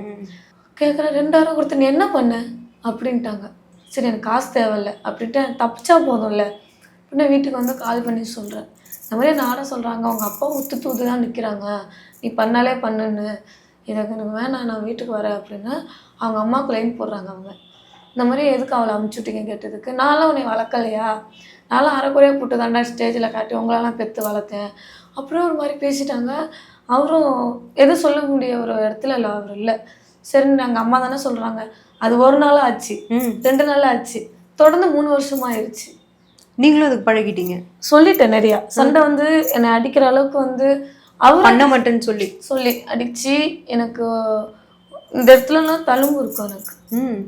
கேட்குறேன் ரெண்டாயிரம் கொடுத்து நீ என்ன பண்ண? அப்படின்ட்டாங்க. சரி எனக்கு காசு தேவையில்ல. அப்படின்ட்டு தப்பிச்சா போதும்ல. அப்படின்னு வீட்டுக்கு வந்து கால் பண்ணி சொல்கிறேன் இந்த மாதிரி நானும் சொல்கிறாங்க அவங்க அப்பா உத்து தூத்து தான் நிற்கிறாங்க நீ பண்ணாலே பண்ணுன்னு. எனக்கு எனக்கு வேணாம் நான் வீட்டுக்கு வரேன் அப்படின்னு அவங்க அம்மாவுக்கு லைன் போடுறாங்க அவங்க. இந்த மாதிரி எதுக்கு அவளை அமுச்சு விட்டீங்க கேட்டதுக்கு நான்லாம் உன்னை வளர்க்கலையா? நான்லாம் அரைக்குறையாக போட்டு தாண்டா ஸ்டேஜில் காட்டி உங்களெல்லாம் பெற்று வளர்த்தேன். அப்புறம் ஒரு மாதிரி பேசிட்டாங்க. அவரும் எதுவும் சொல்ல முடிய ஒரு இடத்துல இல்லை அவர் இல்லை. சரி நாங்கள் அம்மா தானே சொல்கிறாங்க அது ஒரு நாள் ஆச்சு. ரெண்டு நாள் ஆச்சு. தொடர்ந்து மூணு வருஷமா ஆயிடுச்சு நீங்களும் அதுக்கு பழகிட்டீங்க. சொல்லிட்டேன் நிறையா. சண்டை வந்து என்னை அடிக்கிற அளவுக்கு வந்து அவர் பண்ண மாட்டேன்னு சொல்லி. சொல்லி அடிச்சு எனக்கு இந்த இடத்துலலாம் தழும்பு இருக்கும் எனக்கு. ம்.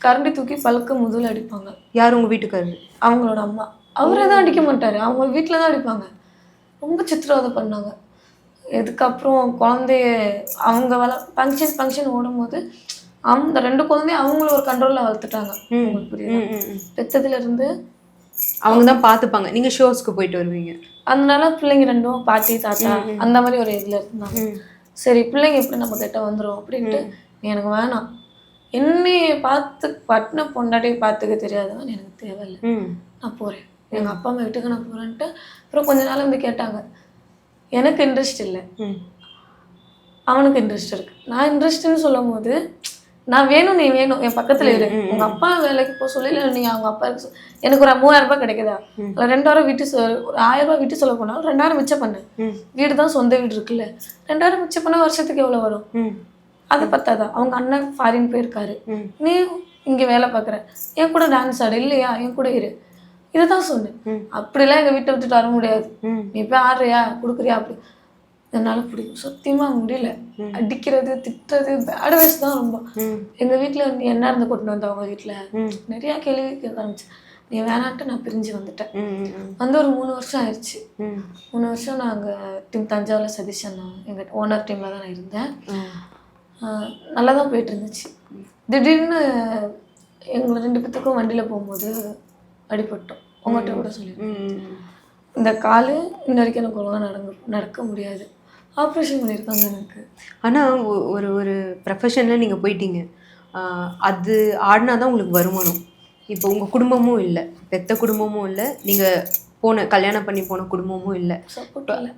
கரண்டி தூக்கி பழுக்க முதல்ல அடிப்பாங்க. யார் உங்க வீட்டுக்காரரு? அவங்களோட அம்மா. அவரே தான் அடிக்க மாட்டாரு. அவங்க வீட்டில் தான் அடிப்பாங்க. ரொம்ப சித்திரவதை பண்ணாங்க. இதுக்கப்புறம் குழந்தைய அவங்க வள ஃபங்க்ஷன் ஃபங்க்ஷன் ஓடும்போது அந்த ரெண்டு குழந்தையும் அவங்கள ஒரு கண்ட்ரோலில் வளர்த்துட்டாங்க. ம். உங்களுக்கு புரியுதா? ம், அவங்க தான் பார்த்துப்பாங்க. நீங்க ஷோஸ்க்கு போயிட்டு வருவீங்க. அதனால பிள்ளைங்க ரெண்டும் பாட்டி தாத்தா அந்த மாதிரி ஒரு இதில் இருந்தாங்க. சரி பிள்ளைங்க எப்படி நம்ம கிட்ட வந்துடும் அப்படின்ட்டு எனக்கு வேணாம். என்னைய பார்த்து பட்டின பொண்டாட்டி பார்த்துக்க தெரியாதவன் எனக்கு தேவையில்லை. நான் போகிறேன் எங்கள் அப்பா அம்மா வீட்டுக்கு நான் போகிறேன்ட்டு அப்புறம் கொஞ்ச நாள் வந்து கேட்டாங்க. எனக்கு இன்ட்ரெஸ்ட் இல்லை. அவனுக்கு இன்ட்ரெஸ்ட் இருக்கு. நான் இன்ட்ரெஸ்ட்னு சொல்லும் போது நான் வேணும் நீ வேணும். என் பக்கத்துல இரு. உங்க அப்பா வேலைக்கு போக சொல்லி நீ அவங்க அப்பா எனக்கு ஒரு மூவாயிரம் ரூபாய் கிடைக்குதா? இல்லை ரெண்டாயிரம் வீட்டு ஒரு ஆயிரம் ரூபாய் வீட்டு சொல்ல போனாலும் ரெண்டாயிரம் மிச்சம் பண்ணு. வீடு தான் சொந்த வீடு இருக்குல்ல. ரெண்டாயிரம் மிச்சம் பண்ணா வருஷத்துக்கு எவ்வளோ வரும்? அது பத்தாதா? அவங்க அண்ணன் ஃபாரின் போயிருக்காரு. நீ இங்கே வேலை பார்க்குற. என் கூட டான்ஸ் ஆடு இல்லையா? என் கூட இரு. இதுதான் சொன்னேன். அப்படிலாம் எங்கள் வீட்டை விட்டுட்டு வர முடியாது. நீ போய் ஆடுறியா? கொடுக்குறியா? அப்படி. என்னால் பிடிக்கும். சத்தியமாக முடியல. அடிக்கிறது திட்டுறது பேட் வேஸ் தான் ரொம்ப. எங்கள் வீட்டில் நீ என்ன இருந்து கொண்டு வந்த அவங்க வீட்டில் நிறையா கேள்வி கேட்க ஆரம்பிச்சு நீ வேணான்ட்டு நான் பிரிஞ்சு வந்துட்டேன். வந்து ஒரு மூணு வருஷம் ஆயிடுச்சு மூணு வருஷம் நாங்கள் டீம் தஞ்சாவூரில் சதீஷ் அண்ணா எங்கள் ஓனர் டீமில் தான் நான் இருந்தேன். நல்லா தான் போயிட்டு இருந்துச்சு திடீர்னு எங்களை ரெண்டு பேத்துக்கும் வண்டியில் போகும்போது அடிபட்டோம். உங்கள்கிட்ட கூட சொல்லியிருக்கேன். இந்த கால் இன்ன வரைக்கும் எனக்கு ஒழுங்காக நடங்க நடக்க முடியாது. ஆப்ரேஷன் பண்ணியிருக்காங்க எனக்கு. ஆனால் ஒரு ஒரு ப்ரொஃபஷனில் நீங்கள் போயிட்டீங்க. அது ஆடினா தான் உங்களுக்கு வருமானம். இப்போ உங்கள் குடும்பமும் இல்லை. பெத்த குடும்பமும் இல்லை. நீங்கள் போன கல்யாணம் பண்ணி போன குடும்பமும் இல்லை.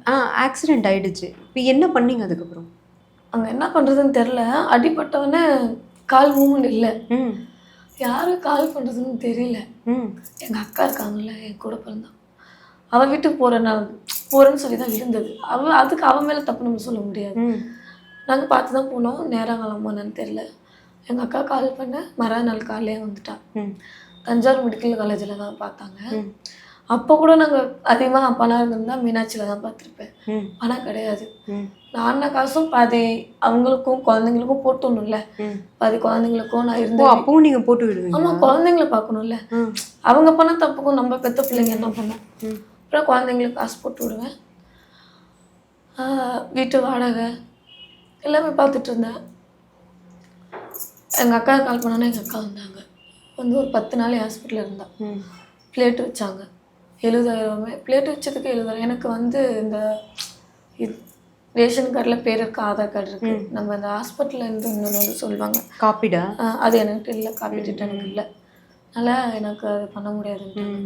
ஆ ஆக்சிடெண்ட் ஆயிடுச்சு. இப்போ என்ன பண்ணீங்க அதுக்கப்புறம்? அங்கே என்ன பண்ணுறதுன்னு தெரில அடிபட்டவொடனே கால் மூவ்மெண்ட் இல்லை. ம். யாரும் கால் பண்ணுறதுன்னு தெரியல. ம். எங்கள் அக்கா இருக்காங்கல்ல என் கூட பிறந்தா அவள் வீட்டுக்கு போகிறேன் நான் போகிறேன்னு சொல்லி தான் விழுந்தது அவள் அதுக்கு அவன் மேலே தப்பு நம்ம சொல்ல முடியாது. நாங்கள் பார்த்து தான் போனோம். நேரம் கிளம்புனேன்னு தெரில எங்கள் அக்கா கால் பண்ண மறுநாள் காலையே வந்துட்டா. ம். தஞ்சாவூர் மெடிக்கல் காலேஜில் தான் பார்த்தாங்க. அப்போ கூட நாங்கள் அதிகமாக பணம் இருந்திருந்தா மீனாட்சியில் தான் பார்த்துருப்பேன். பணம் கிடையாது. நான் காசும் பாதி அவங்களுக்கும் குழந்தைங்களுக்கும் போட்டுணும்ல. பாதி குழந்தைங்களுக்கும் நான் இருந்தேன் அப்பவும் நீங்கள் போட்டு விடுவீங்க ஆமாம் குழந்தைங்கள பார்க்கணும்ல. அவங்க பண்ண தப்புக்கும் நம்ம பெத்த பிள்ளைங்க என்ன பண்ணோம் அப்புறம் குழந்தைங்களுக்கு காசு போட்டு விடுவேன். வீட்டு வாடகை எல்லாமே பார்த்துட்டு இருந்தேன். எங்கள் அக்கா கால் பண்ணோன்னே எங்கள் அக்கா வந்தாங்க. வந்து ஒரு பத்து நாள் ஹாஸ்பிட்டலில் இருந்தா. ம். பிளேட் வச்சாங்க. எழுபதாயிரமே பிளேட் வச்சதுக்கு எழுபதாயிரம் எனக்கு வந்து இந்த ரேஷன் கார்டில் பேர் இருக்கு ஆதார் கார்டு இருக்கு. நம்ம இந்த ஹாஸ்பிட்டல்ல இருந்து இன்னொன்று வந்து சொல்லுவாங்க. காப்பிடா? அது எனக்கு இல்லை காப்பீட்டு எனக்கு இல்லை. அதனால் எனக்கு அது பண்ண முடியாதுன்ட்டாங்க.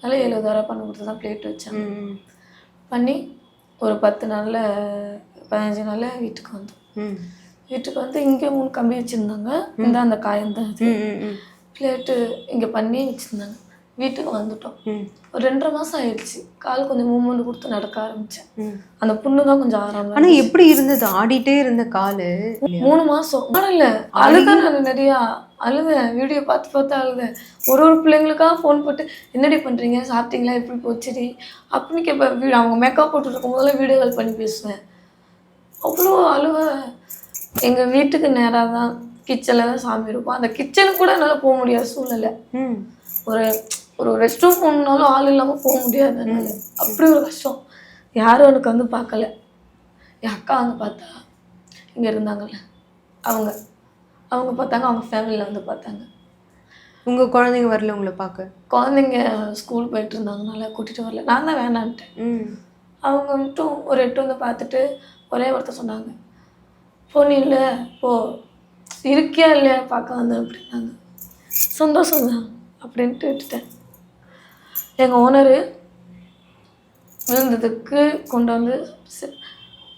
அதனால் எழுபதாயிரம் பண்ண கொடுத்து தான் பிளேட் வச்சாங்க. ம் பண்ணி ஒரு பத்து நாளில் பதினஞ்சு நாளில் வீட்டுக்கு வந்தோம். வீட்டுக்கு வந்து இங்கே மூணு கம்பி வச்சுருந்தாங்க. இந்த அந்த காயம் தான் அது. பிளேட்டு இங்கே பண்ணி வச்சுருந்தாங்க. வீட்டுக்கு வந்துட்டோம். ஒரு ரெண்டரை மாதம் ஆயிடுச்சு. கால் கொஞ்சம் மூமெண்ட் கொடுத்து நடக்க ஆரம்பித்தேன் ம். அந்த புண்ணு தான் கொஞ்சம் ஆரம்பம் ஆனா எப்படி இருந்தது? ஆடிட்டே இருந்த காலு. மூணு மாதம் ஆடல. அழுதான் நான் நிறையா. அழுதேன் வீடியோ பார்த்து பார்த்து அழுதேன் ஒரு ஒரு பிள்ளைங்களுக்காக ஃபோன் போட்டு என்னடி பண்ணுறீங்க சாப்பிட்டீங்களா? எப்படி போச்சுடி அப்படின்னு கேட்பேன் வீடு அவங்க மேக்கப் போட்டுட்டு இருக்கும் போதெல்லாம் வீடியோ கால் பண்ணி பேசுவேன். அவ்வளோ அழுவேன் எங்கள் வீட்டுக்கு நேராக தான் கிச்சனில் தான் சாமி இருக்கும். அந்த கிச்சனுக்கு கூட என்னால் போக முடியாத சூழ்நிலை. ம். ஒரு ஒரு ரெஸ்ட் ரூம் போகணுன்னாலும் ஆள் இல்லாமல் போக முடியாது என்னால. அப்படி ஒரு கஷ்டம். யாரும் எனக்கு வந்து பார்க்கல. என் அக்கா வந்து பார்த்தா இங்கே இருந்தாங்கல்ல அவங்க. அவங்க பார்த்தாங்க அவங்க ஃபேமிலியில் வந்து பார்த்தாங்க. உங்க குழந்தைங்க வரல உங்களை பார்க்க? குழந்தைங்க ஸ்கூல் போயிட்டு இருந்தாங்கனால கூட்டிகிட்டு வரல. நான் தான் வேணான்ட்டேன். ம். அவங்க மட்டும் ஒரு எட்டு வந்து பார்த்துட்டு ஒரே ஒருத்தர் சொன்னாங்க. போனி இல்லை போ. இருக்கியா இல்லையா? பார்க்க வந்தேன் அப்படின்னாங்க. சந்தோஷம் தான் அப்படின்ட்டு விட்டுட்டேன். எங்கள் ஓனரு விழுந்ததுக்கு கொண்டு வந்து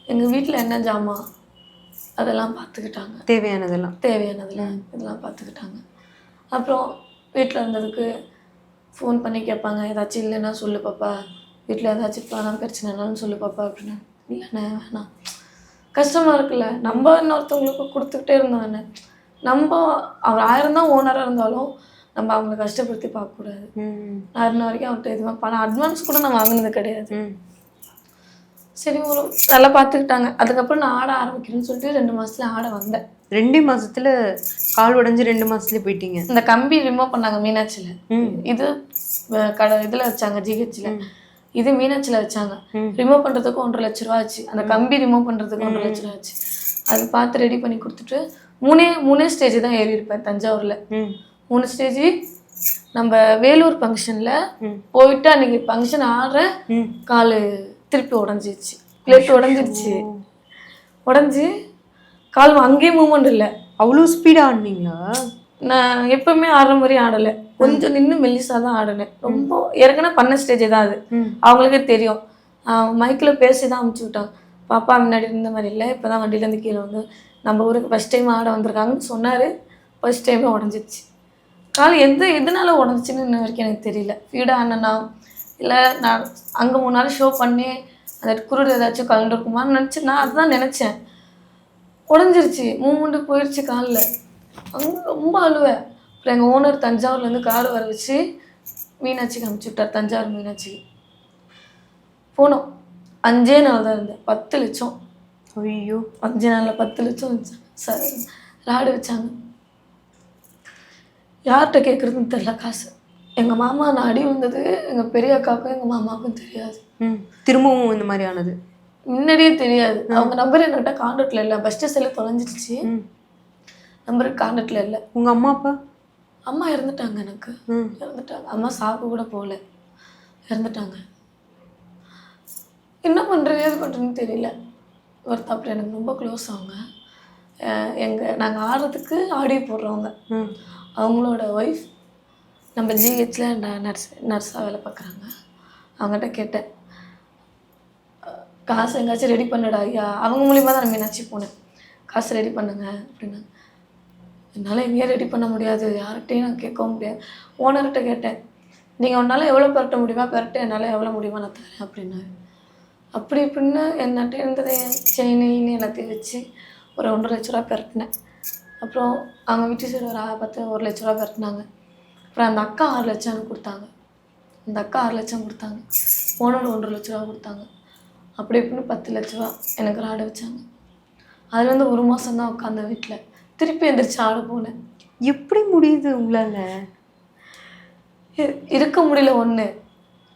எங்கள் வீட்டில் என்ன ஜாமான்? அதெல்லாம் பார்த்துக்கிட்டாங்க. தேவையானதெல்லாம். தேவையானதில் இதெல்லாம் பார்த்துக்கிட்டாங்க. அப்புறம் வீட்டில் இருந்ததுக்கு ஃபோன் பண்ணி கேட்பாங்க ஏதாச்சும் இல்லைன்னா சொல்லு பாப்பா. வீட்டில் ஏதாச்சும் பணம் பிரச்சனைனாலும் சொல்லு பாப்பா அப்படின்னு. இல்லைண்ணே வேணாம். கஷ்டமாக இருக்குல்ல. நம்ம இன்னொருத்தவங்களுக்கு கொடுத்துக்கிட்டே இருந்தோண்ணே நம்ம அவர் ஆயிரம் தான் ஓனராக இருந்தாலும் நம்ம அவங்கள கஷ்டப்படுத்தி பார்க்கக்கூடாது. நான் இன்ன வரைக்கும் அவர்கிட்ட எதுவுமே பணம் அட்வான்ஸ் கூட நான் வாங்கினது கிடையாது. சரி ஒரு நல்லா பார்த்துக்கிட்டாங்க. அதுக்கப்புறம் நான் ஆட ஆரம்பிக்கிறேன்னு சொல்லிட்டு ரெண்டு மாதத்துல ஆட வந்தேன். ரெண்டே மாசத்துல கால் உடைஞ்சு ரெண்டு மாசத்துல போயிட்டீங்க. இந்த கம்பி ரிமூவ் பண்ணாங்க மீனாட்சியில். இது கடை இதில் வச்சாங்க ஜிஹெச்சில். இது மீனாட்சியில் வச்சாங்க. ரிமூவ் பண்ணுறதுக்கு ஒன்றரை லட்ச ரூபா ஆச்சு. அந்த கம்பி ரிமூவ் பண்ணுறதுக்கு ஒன்றரை லட்ச ரூபா ஆச்சு. அது பார்த்து ரெடி பண்ணி கொடுத்துட்டு மூணே மூணே ஸ்டேஜ் தான் ஏறி இருப்பேன் தஞ்சாவூரில். மூணு ஸ்டேஜ் நம்ம வேலூர் ஃபங்க்ஷனில். போயிட்டு அன்னைக்கு ஃபங்க்ஷன் ஆடுற கால் திருப்பி உடஞ்சிருச்சு. பிளேட் உடஞ்சிருச்சு. உடஞ்சி கால் அங்கேயும் மூமெண்ட் இல்லை. அவ்வளோ ஸ்பீடா ஆடினீங்களா? நான் எப்பவுமே ஆடுற மாதிரி ஆடலை. கொஞ்சம் நின்று மெல்லிசா தான் ஆடினேன். ரொம்ப ஏற்கனவே பண்ண ஸ்டேஜ் தான் அது. அவங்களுக்கே தெரியும். மைக்கில் பேசி தான் அமுச்சு விட்டாங்க பாப்பா முன்னாடி இருந்த மாதிரி இல்லை. இப்போ தான் வண்டியிலேருந்து கீழே வந்து நம்ம ஊருக்கு ஃபஸ்ட் டைம் ஆட வந்திருக்காங்கன்னு சொன்னார். ஃபர்ஸ்ட் டைமே உடஞ்சிருச்சு. கால் எந்த எதனால உடஞ்சிச்சின்னு இன்ன வரைக்கும் எனக்கு தெரியல. ஃபீடாக ஆனனா இல்லை நான் அங்கே மூணு நாள் ஷோ பண்ணி அந்த குருடு ஏதாச்சும் கலண்டு இருக்குமான்னு நினச்சி நான் அதுதான் நினச்சேன். உடஞ்சிருச்சு மூமெண்ட்டு போயிடுச்சு காலில். அங்கே ரொம்ப அழுவேன் அப்புறம் எங்கள் ஓனர் தஞ்சாவூர்லேருந்து கார் வர வச்சு மீனாட்சிக்கு அனுப்பிச்சி விட்டார். தஞ்சாவூர் மீனாட்சிக்கு. போனோம். அஞ்சே நாள் தான் இருந்தேன். பத்து லட்சம். ஐயோ. அஞ்சு நாளில் பத்து லட்சம் சார் ராடு வச்சாங்க. யார்கிட்ட கேட்குறதுன்னு தெரில காசு. எங்கள் மாமா நான் அடி வந்தது எங்கள் பெரிய அக்காவுக்கும் எங்கள் மாமாவுக்கும் தெரியாது. ம் திரும்பவும் இந்த மாதிரி ஆனது? முன்னாடியே தெரியாது. அவங்க நம்பர் என்கிட்ட கான்டாக்டில் இல்லை. பஸ் ஸ்டேஷனில் தொலைஞ்சிருச்சு ம். நம்பர் கான்டாக்டில் இல்லை. உங்க அம்மா அப்பா? அம்மா இறந்துட்டாங்க எனக்கு. ம். இறந்துட்டாங்க. அம்மா சாப்பிட கூட போகல. இறந்துட்டாங்க. என்ன பண்ணுறது ஏது பண்ணுறதுன்னு தெரியல. ஒருத்தர் அப்புறம் எனக்கு ரொம்ப க்ளோஸ் அவங்க. எங்கள் நாங்கள் ஆடுறதுக்கு ஆடியோ போடுறவங்க. ம். அவங்களோட ஒய்ஃப் நம்ம ஜிஹெச்சில் நர்ஸ் நர்ஸாக வேலை பார்க்குறாங்க அவங்ககிட்ட கேட்டேன். காசு எங்கேயாச்சும் ரெடி பண்ணுடா ஐயா. அவங்க மூலியமாக தான் நான் மீனாட்சி போனேன். காசு ரெடி பண்ணுங்க அப்படின்னாங்க என்னால் எங்கேயும் ரெடி பண்ண முடியாது. யார்கிட்டையும் நான் கேட்கவும் முடியாது. ஓனர்கிட்ட கேட்டேன். நீங்கள் உன்னால் எவ்வளோ பெரட்ட முடியுமா பரட்ட என்னால் எவ்வளோ முடியுமா நான் தரேன் அப்படின்னாரு. அப்படி இப்படின்னு என்கிட்ட இருந்ததை செயினின்னு எல்லாத்தையும் வச்சு ஒரு ஒன்றரை லட்ச ரூபா பெரட்டினேன். அப்புறம் அவங்க வீட்டு சைடு ஒரு பத்து ஒரு லட்ச ரூபா பரட்டினாங்க. அப்புறம் அந்த அக்கா ஆறு லட்சம் எனக்கு கொடுத்தாங்க. அந்த அக்கா ஆறு லட்சம் கொடுத்தாங்க. ஓனர் ஒன்றரை லட்ச ரூபா கொடுத்தாங்க. அப்படி இப்படின்னு பத்து லட்ச ரூபா எனக்கு ஆட வச்சாங்க. அதுலேருந்து ஒரு மாதம் தான் உட்காந்த வீட்டில் திருப்பி எந்திரிச்சு ஆட போனேன். எப்படி முடியுது உங்களால? இருக்க முடியல ஒன்று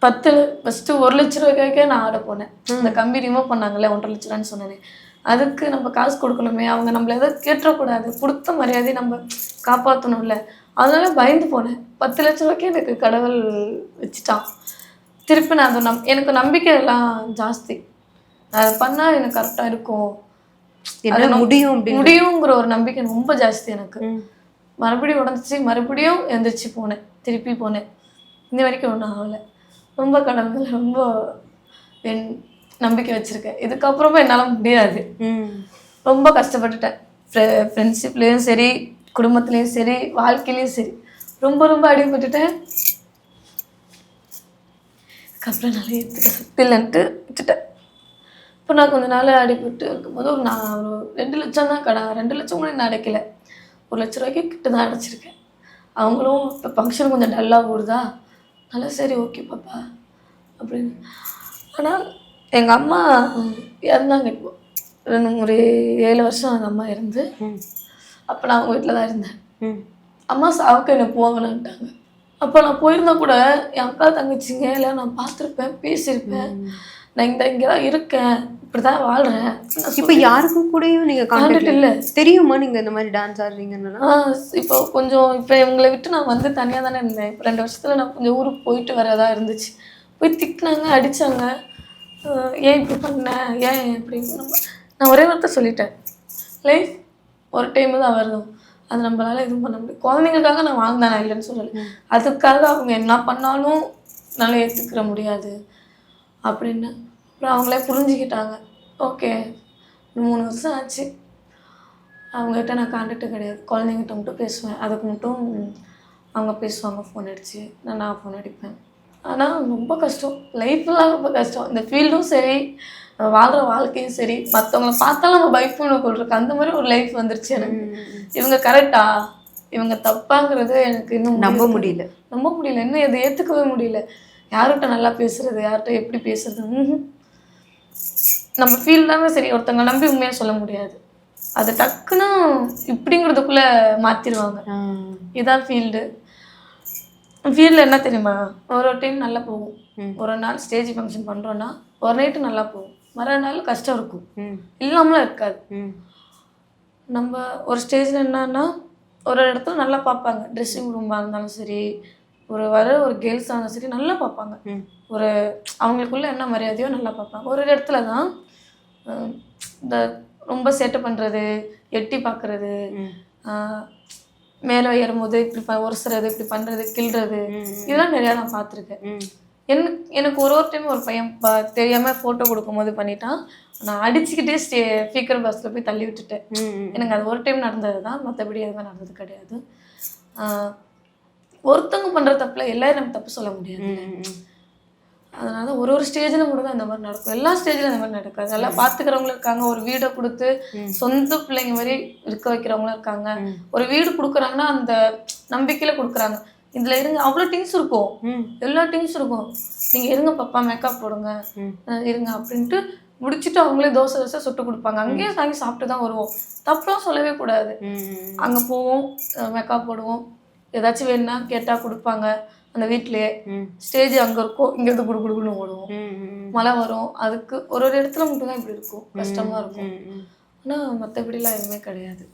பத்து ஃபஸ்ட்டு ஒரு லட்ச ரூபாய்க்கே நான் ஆட போனேன். அந்த கம்பி ரிமூவ் பண்ணாங்கல்ல ஒன்றரை லட்ச ரூபான்னு சொன்னேனே. அதுக்கு நம்ம காசு கொடுக்கணுமே அவங்க நம்மள எதாவது கேட்டுறக்கூடாது. கொடுத்த மரியாதையை நம்ம காப்பாற்றணும்ல அதனால பயந்து போனேன். பத்து லட்ச ரூபாய்க்கு எனக்கு கடவுள் வச்சுட்டான். திருப்பி நான் அதை நம் எனக்கு நம்பிக்கை எல்லாம் ஜாஸ்தி. அதை பண்ணால் எனக்கு கரெக்டாக இருக்கும். என்ன முடியும் முடியுங்கிற ஒரு நம்பிக்கை ரொம்ப ஜாஸ்தி எனக்கு. மறுபடியும் உடஞ்சிச்சு மறுபடியும் எந்திரிச்சு போனேன். திருப்பி போனேன். இன்ன வரைக்கும் ஒன்றும் ஆகலை. ரொம்ப கடவுள் ரொம்ப என் நம்பிக்கை வச்சுருக்கேன். இதுக்கப்புறமா என்னால் முடியாது. ரொம்ப கஷ்டப்பட்டுட்டேன். ஃப்ரெண்ட்ஷிப்லேயும் சரி குடும்பத்துலேயும் சரி வாழ்க்கையிலையும் சரி. ரொம்ப ரொம்ப அடிபட்டுட்டேன் அதுக்கப்புறம் நல்லா ஏற்றுக்க சக்தி இல்லைன்ட்டு விட்டுட்டேன். இப்போ நான் கொஞ்ச நாள் அடிபட்டு இருக்கும்போது ஒரு நான் ஒரு ரெண்டு லட்சம் தான் கடை ரெண்டு லட்சம் கூட நான் அடைக்கல. ஒரு லட்ச ரூபாய்க்கு கிட்ட தான் அடைச்சிருக்கேன். அவங்களும் இப்போ ஃபங்க்ஷன் கொஞ்சம் டல்லாக ஓடுதா? நல்லா சரி ஓகே பாப்பா அப்படின்னு. ஆனால் எங்கள் அம்மா இறந்தாங்க இப்போ. ரெண்டு ஒரு ஏழு வருஷம் எங்கள் அம்மா இருந்து அப்போ நான் அவங்க வீட்டில் தான் இருந்தேன். அம்மா சாவுக்கு என்னை போகணுன்ட்டாங்க அப்போ நான் போயிருந்தா கூட என் அக்கா தங்கச்சிங்க இல்லை நான் பார்த்துருப்பேன் பேசியிருப்பேன். நான் இந்த இங்கே தான் இருக்கேன். இப்படி தான் வாழ்கிறேன் இப்ப யாருக்கும் கூடயும் நீங்க கான்டாக்ட் இல்லை. தெரியுமா நீங்க இந்த மாதிரி டான்ஸ் ஆடுறீங்கன்னு இப்போ கொஞ்சம் இப்போ இவங்களை விட்டு நான் வந்து தனியாக தானே இருந்தேன். இப்போ ரெண்டு வருஷத்தில் நான் கொஞ்சம் ஊருக்கு போயிட்டு வரதா இருந்துச்சு. போய் திட்டினாங்க அடித்தாங்க ஏன் இப்படி பண்ண? ஏன் இப்படி? நம்ம நான் ஒரே வார்த்தை சொல்லிட்டேன். லைஃப் ஒரு டைம் தான் வருதும் அது நம்மளால எதுவும் பண்ண முடியும் குழந்தைங்களுக்காக நான் வாழ்ந்தேன் நான் இல்லைன்னு சொல்லலை. அதுக்காக அவங்க என்ன பண்ணாலும் என்னால் ஏற்றுக்கிற முடியாது. அப்படின்னு. அப்புறம் அவங்களே புரிஞ்சுக்கிட்டாங்க. ஓகே மூணு வருஷம் ஆச்சு. அவங்ககிட்ட நான் கான்டாக்ட் கிடையாது. குழந்தைங்கிட்ட மட்டும் பேசுவேன். அதுக்கு மட்டும் அவங்க பேசுவாங்க ஃபோன் அடித்து நான் நான் ஃபோன் அடிப்பேன். ஆனால் ரொம்ப கஷ்டம். லைஃப்லாம் ரொம்ப கஷ்டம். இந்த ஃபீல்டும் சரி. நம்ம வாழ்கிற வாழ்க்கையும் சரி மற்றவங்கள பார்த்தாலும் நம்ம பயப்படணும் கொள்றதுக்கு அந்த மாதிரி ஒரு லைஃப் வந்துருச்சு எனக்கு. இவங்க கரெக்டா இவங்க தப்பாங்கிறது எனக்கு இன்னும் நம்ப முடியல. நம்ப முடியல. இன்னும் இதை ஏற்றுக்கவே முடியல. யார்கிட்ட நல்லா பேசுறது யார்கிட்ட எப்படி பேசுறது. நம்ம ஃபீல் தானே சரி. ஒருத்தவங்க நம்பி உண்மையாக சொல்ல முடியாது. அது டக்குன்னு இப்படிங்கிறதுக்குள்ள மாத்திருவாங்க. ஆ. இதான் ஃபீல்டு ஃபீல்டில் என்ன தெரியுமா? ஒரு ஒரு டைம் நல்லா போகும். ஒரு நாள் ஸ்டேஜ் ஃபங்க்ஷன் பண்ணுறோன்னா ஒரு நைட்டு நல்லா போகும். மறுநாள் கஷ்டம் இருக்கும். இல்லாமலாம் இருக்காது. நம்ம ஒரு ஸ்டேஜில் என்னன்னா ஒரு இடத்துல நல்லா பார்ப்பாங்க ட்ரெஸ்ஸிங் ரூமாக இருந்தாலும் சரி ஒரு வர ஒரு கேர்ள்ஸாக இருந்தாலும் சரி நல்லா பார்ப்பாங்க. ஒரு அவங்களுக்குள்ள என்ன மரியாதையோ நல்லா பார்ப்பாங்க ஒரு இடத்துல தான் இந்த ரொம்ப சேட்டை பண்ணுறது எட்டி பார்க்குறது. மேலே ஏறும்போது இப்படி ப உரசுறது இப்படி பண்ணுறது கிள்றது. இதெல்லாம் நிறையா நான் பார்த்துருக்கேன் ம். எனக்கு ஒரு ஒரு டைம் ஒரு பையன் ப தெரியாமல் ஃபோட்டோ கொடுக்கும்போது பண்ணிட்டான் நான் அடிச்சுக்கிட்டே ஸ்டே ஸ்பீக்கர் பஸ்ஸில் போய் தள்ளி விட்டுட்டேன். எனக்கு அது ஒரு டைம் நடந்தது தான் மற்றபடி எதுவுமே நடந்தது கிடையாது ஆஹ் ஒருத்தவங்க பண்ணுற தப்பில் எல்லாரும் நம்ம தப்பு சொல்ல முடியாது. அதனால ஒரு ஒரு ஸ்டேஜில் மட்டும் தான் இந்த மாதிரி நடக்கும் எல்லா ஸ்டேஜிலும் இந்த மாதிரி நடக்காது எல்லாம் பார்த்துக்கிறவங்களும் இருக்காங்க ஒரு வீடை கொடுத்து. சொந்த பிள்ளைங்க மாதிரி இருக்க வைக்கிறவங்களும் இருக்காங்க. ஒரு வீடு கொடுக்குறாங்கன்னா அந்த நம்பிக்கையில் கொடுக்குறாங்க இதில் இருங்க. அவ்வளோ டீம்ஸ் இருக்கும். எல்லா டீம்ஸ் இருக்கும். நீங்கள் இருங்க பாப்பா மேக்கப் போடுங்க. இருங்க அப்படின்ட்டு முடிச்சுட்டு அவங்களே தோசை தோசை சுட்டு கொடுப்பாங்க. அங்கேயே வாங்கி சாப்பிட்டு தான் வருவோம். தப்புலாம் சொல்லவே கூடாது. அங்கே போவோம் மேக்கப் போடுவோம். ஏதாச்சும் வேணும்னா கேட்டால் கொடுப்பாங்க. அந்த வீட்லயே. ஸ்டேஜ் அங்கே இருக்கும். இங்கேருந்து குடு குடுக்குன்னு ஓடுவோம். மழை வரும். அதுக்கு ஒரு ஒரு இடத்துல மட்டும் தான் இப்படி இருக்கும். கஷ்டமாக இருக்கும். ஆனால் மற்றபடிலாம் எதுவுமே கிடையாது.